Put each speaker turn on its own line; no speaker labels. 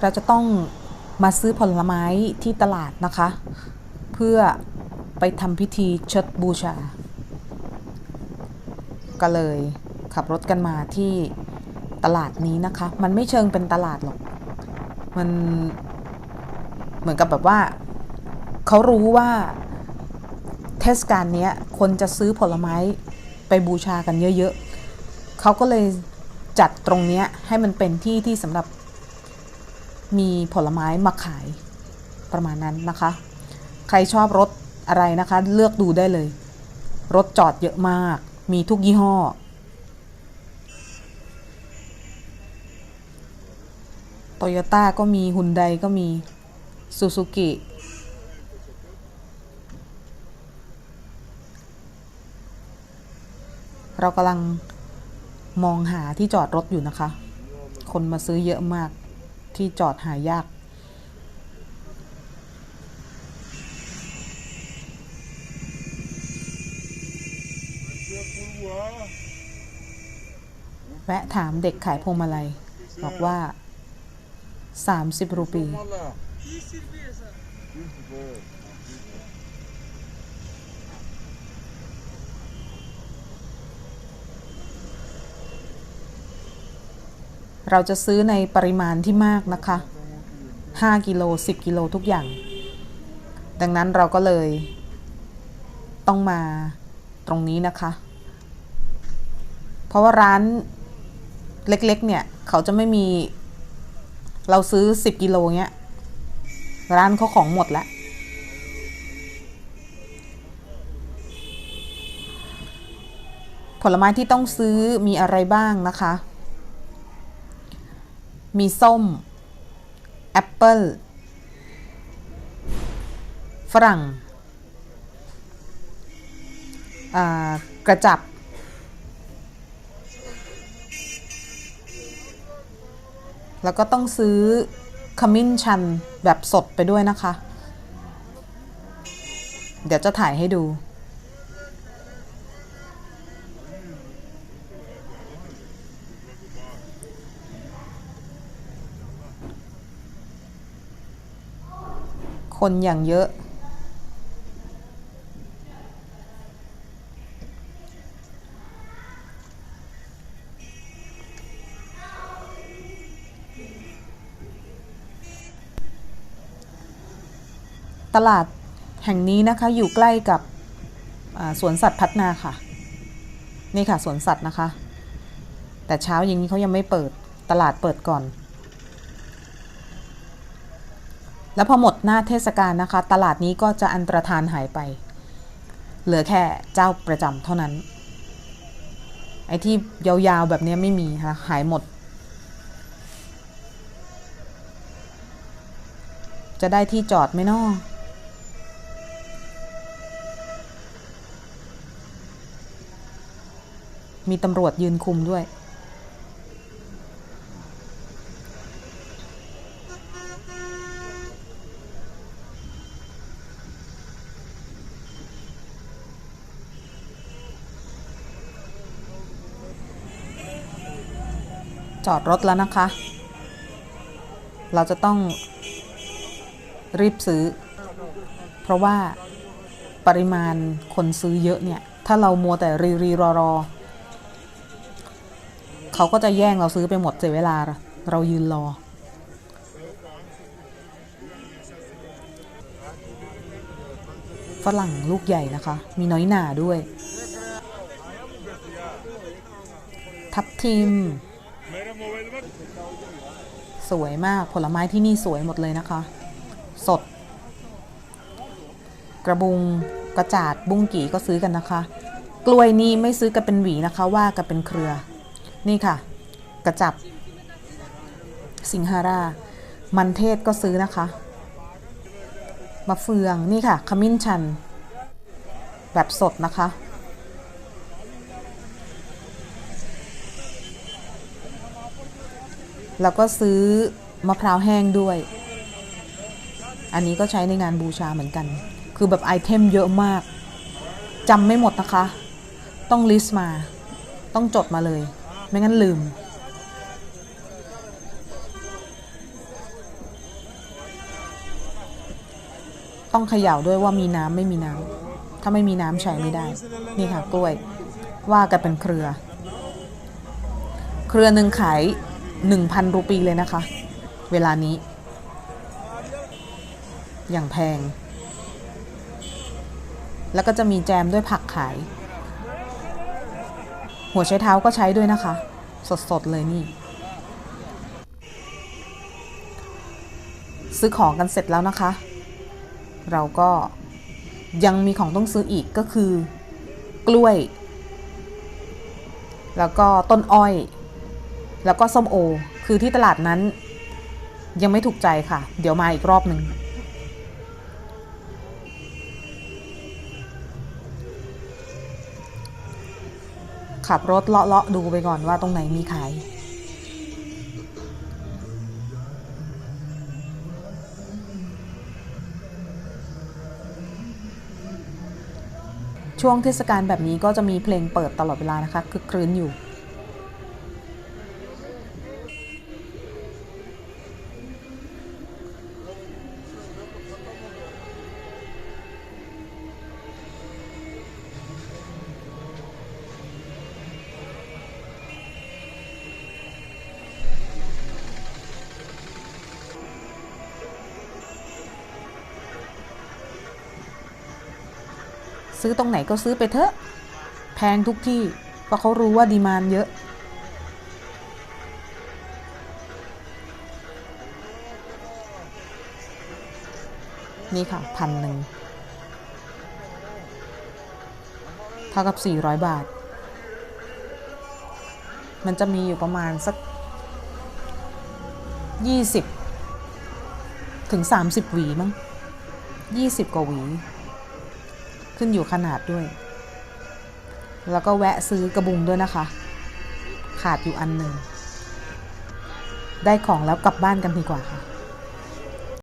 เราจะต้องมาซื้อผลไม้ที่ตลาดนะคะ เพื่อไปทำพิธีเชิดบูชา ก็เลยขับรถกันมาที่ตลาดนี้นะคะ มันไม่เชิงเป็นตลาดหรอก มันเหมือนกับแบบว่าเขารู้ว่าเทศกาลนี้คนจะซื้อผลไม้ไปบูชากันเยอะๆ เขาก็เลยจัดตรงนี้ให้มันเป็นที่ที่สำหรับ มีผลไม้มาขายประมาณนั้นนะคะ ใครชอบรถอะไรนะคะ เลือกดูได้เลย รถจอดเยอะมาก มีทุกยี่ห้อ โตโยต้าก็มีฮุนไดก็มีซูซูกิเรากำลังมองหาที่จอดรถอยู่นะคะ คนมาซื้อเยอะมาก ที่จอดหายาก แวะถามเด็กขายพวงมาลัย บอกว่า 30 รูปี เราจะซื้อในปริมาณที่มากนะคะ 5 กิโล 10 กิโลทุกอย่าง ดังนั้นเราก็เลย ต้องมาตรงนี้นะคะ เพราะว่าร้านเล็กๆ เนี่ย เขาจะไม่มี เราซื้อ 10 กิโลเงี้ย ร้านเขาของหมดแล้วผลไม้ที่ต้องซื้อมีอะไรบ้างนะคะ มีส้ม แอปเปิลฝรั่งกระจับ แล้วก็ต้องซื้อขมิ้นชันแบบสดไปด้วยนะคะ เดี๋ยวจะถ่ายให้ดู คนอย่างเยอะ ตลาดแห่งนี้นะคะอยู่ใกล้กับสวนสัตว์พัฒนาค่ะ นี่ค่ะสวนสัตว์นะคะ แต่เช้าอย่างนี้เขายังไม่เปิดตลาดเปิดก่อน แล้วพอหมดหน้าเทศกาลนะคะ ตลาดนี้ก็จะอันตรธานหายไป เหลือแค่เจ้าประจำเท่านั้น ไอ้ที่ยาวๆแบบนี้ไม่มีค่ะหายหมด จะได้ที่จอดไหมนาะมีตำรวจยืนคุมด้วย จอดรถแล้วนะคะ เราจะต้องรีบซื้อ เพราะว่าปริมาณคนซื้อเยอะเนี่ย ถ้าเรามัวแต่รีรีรอรอเขาก็จะแย่งเราซื้อไปหมดเสียเวลา เรายืนรอ ฝรั่งลูกใหญ่นะคะ มีน้อยหนาด้วย ทับทิม สวยมากผลไม้ที่นี่สวยหมดเลยนะคะ สด กระบุงกระจาดบุ้งกี่ก็ซื้อกันนะคะ กล้วยนี่ไม่ซื้อกันเป็นหวีนะคะ ว่ากันเป็นเครือ นี่ค่ะ กระจับ สิงหารา มันเทศก็ซื้อนะคะมะเฟืองนี่ค่ะขมิ้นชัน แบบสดนะคะ แล้วก็ซื้อมะพร้าวแห้งด้วย อันนี้ก็ใช้ในงานบูชาเหมือนกัน คือแบบไอเทมเยอะมากจำไม่หมดนะคะ ต้องลิสต์มา ต้องจดมาเลย ไม่งั้นลืม ต้องเขย่าด้วยว่ามีน้ำไม่มีน้ำถ้าไม่มีน้ำใช้ไม่ได้ นี่ค่ะกล้วย ว่ากันเป็นเครือ เครือหนึ่งขาย หนึ่งพันรูปีเลยนะคะ เวลานี้ อย่างแพง แล้วก็จะมีแจมด้วยผักขาย หัวใช้เท้าก็ใช้ด้วยนะคะ สดๆเลยนี่ ซื้อของกันเสร็จแล้วนะคะ เราก็ยังมีของต้องซื้ออีกก็คือกล้วย แล้วก็ต้นอ้อย แล้วก็ส้มโอ คือที่ตลาดนั้นยังไม่ถูกใจค่ะ เดี๋ยวมาอีกรอบหนึ่งขับรถเลาะๆดูไปก่อนว่าตรงไหนมีขาย ช่วงเทศกาลแบบนี้ก็จะมีเพลงเปิดตลอดเวลานะคะ คือครื้นอยู่ ซื้อตรงไหนก็ซื้อไปเถอะ แพงทุกที่เพราะเขารู้ว่าดีมานเยอะ นี่ค่ะพันหนึ่งเท่ากับ 400 บาท มันจะมีอยู่ประมาณสัก 20 ถึง 30 หวีมั้ง20 กว่าหวี ขึ้นอยู่ขนาดด้วย แล้วก็แวะซื้อกระบุงด้วยนะคะ ขาดอยู่อันหนึ่ง ได้ของแล้วกลับบ้านกันดีกว่าค่ะ